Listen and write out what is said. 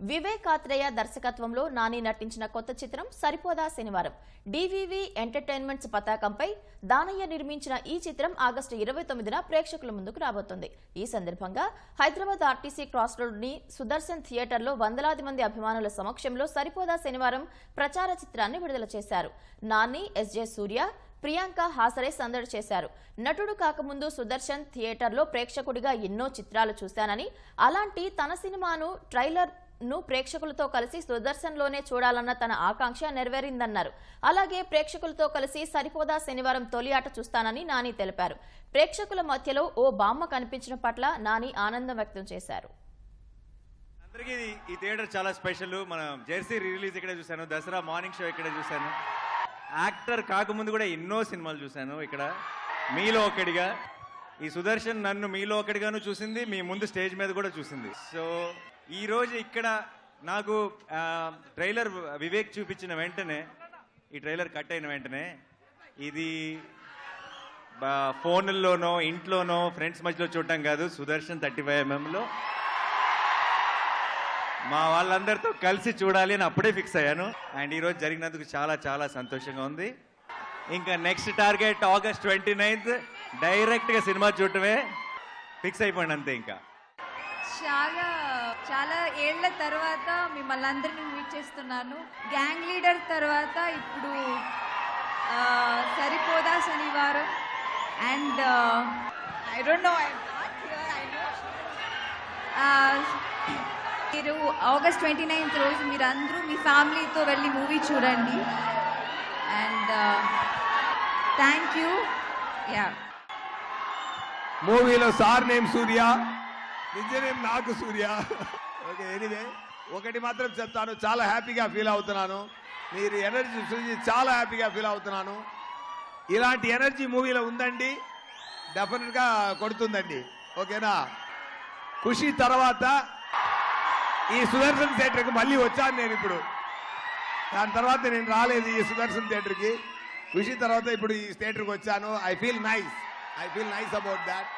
వివేక్ ఆత్రేయ దర్శకత్వంలో నాని నటించిన కొత్త చిత్రం సరిపోదా శనివారం. డివివి ఎంటర్టైన్మెంట్స్ పతాకంపై దానయ్య నిర్మించిన ఈ చిత్రం ఆగస్టు ఇరవై తొమ్మిదిన ప్రేక్షకుల ముందుకు రాబోతోంది. ఈ సందర్భంగా హైదరాబాద్ ఆర్టీసీ క్రాస్ రోడ్ని సుదర్శన్ థియేటర్లో వందలాది మంది అభిమానుల సమక్షంలో సరిపోదా శనివారం ప్రచార చిత్రాన్ని విడుదల చేశారు. నాని ఎస్జే సూర్య ప్రియాంక హాసరే సందడి చేశారు. నటుడు కాకముందు సుదర్శన్ థియేటర్లో ప్రేక్షకుడిగా ఎన్నో చిత్రాలు చూశానని అలాంటి తన సినిమాను ట్రైలర్ ను ప్రేక్షకులతో కలిసి సుదర్శన్లోనే చూడాలన్న తన ఆకాంక్ష నెరవేరిందన్నారు. అలాగే ప్రేక్షకులతో కలిసి సరిపోదా శనివారం తొలి ఆట చూస్తానని నాని తెలిపారు. ప్రేక్షకుల మధ్యలో ఓ బామ్మ కనిపించిన పట్ల నాని ఆనందం వ్యక్తం చేశారు. అందరికీ ఈ థియేటర్ చాలా స్పెషల్. మన జెర్సీ రిలీజ్ ఇక్కడే చూశాను దసరా మార్నింగ్ షో ఇక్కడే చూశాను. యాక్టర్ కాకముందు కూడా ఎన్నో సినిమాలు చూశాను ఇక్కడ. మీలో ఒకటిగా ఈ సుదర్శన్ నన్ను మీలో ఒకటిగాను చూసింది మీ ముందు స్టేజ్ మీద కూడా చూసింది. సో ఈ రోజు ఇక్కడ నాకు ట్రైలర్ వివేక్ చూపించిన వెంటనే ఈ ట్రైలర్ కట్ అయిన వెంటనే ఇది బా- ఫోన్లోనో ఇంట్లోనో ఫ్రెండ్స్ మధ్యలో చూడటం కాదు సుదర్శన్ థర్టీ ఫైవ్ ఎంఎంలో మా వాళ్ళందరితో కలిసి చూడాలి అని అప్పుడే ఫిక్స్ అయ్యాను. అండ్ ఈరోజు జరిగినందుకు చాలా చాలా సంతోషంగా ఉంది. ఇంకా next target August twenty ninth. డైరెక్ట్గా సినిమా చూడటమే ఫిక్స్ అయిపోయింది అంతే ఇంకా. చాలా చాలా ఏళ్ళ తర్వాత మిమ్మల్ని అందరినీ మీట్ చేస్తున్నాను. గ్యాంగ్ లీడర్ తర్వాత ఇప్పుడు Saripodhaa Sanivaaram? And I don't know మీరు ఆగస్ట్ ట్వంటీ నైన్త్ రోజు మీరు అందరూ మీ ఫ్యామిలీతో వెళ్ళి మూవీ చూడండి. అండ్ థ్యాంక్ యూ యా మూవీలో సార్ నేమ్ సూర్య నిజ నేమ్ నాకు సూర్య. ఓకే ఎనీవే ఒకటి మాత్రం చెప్తాను చాలా హ్యాపీగా ఫీల్ అవుతున్నాను. మీరు ఎనర్జీ చూసి చాలా హ్యాపీగా ఫీల్ అవుతున్నాను. ఇలాంటి ఎనర్జీ మూవీలో ఉందండి డెఫినెట్గా కొడుతుందండి. ఓకేనా? ఖుషి తర్వాత ఈ సుదర్శన్ థియేటర్కి మళ్ళీ వచ్చాను నేను ఇప్పుడు. దాని తర్వాత నేను రాలేదు ఈ సుదర్శన్ థియేటర్కి. ఖుషి తర్వాత ఇప్పుడు ఈ థియేటర్కి వచ్చాను. I feel nice. I feel nice about that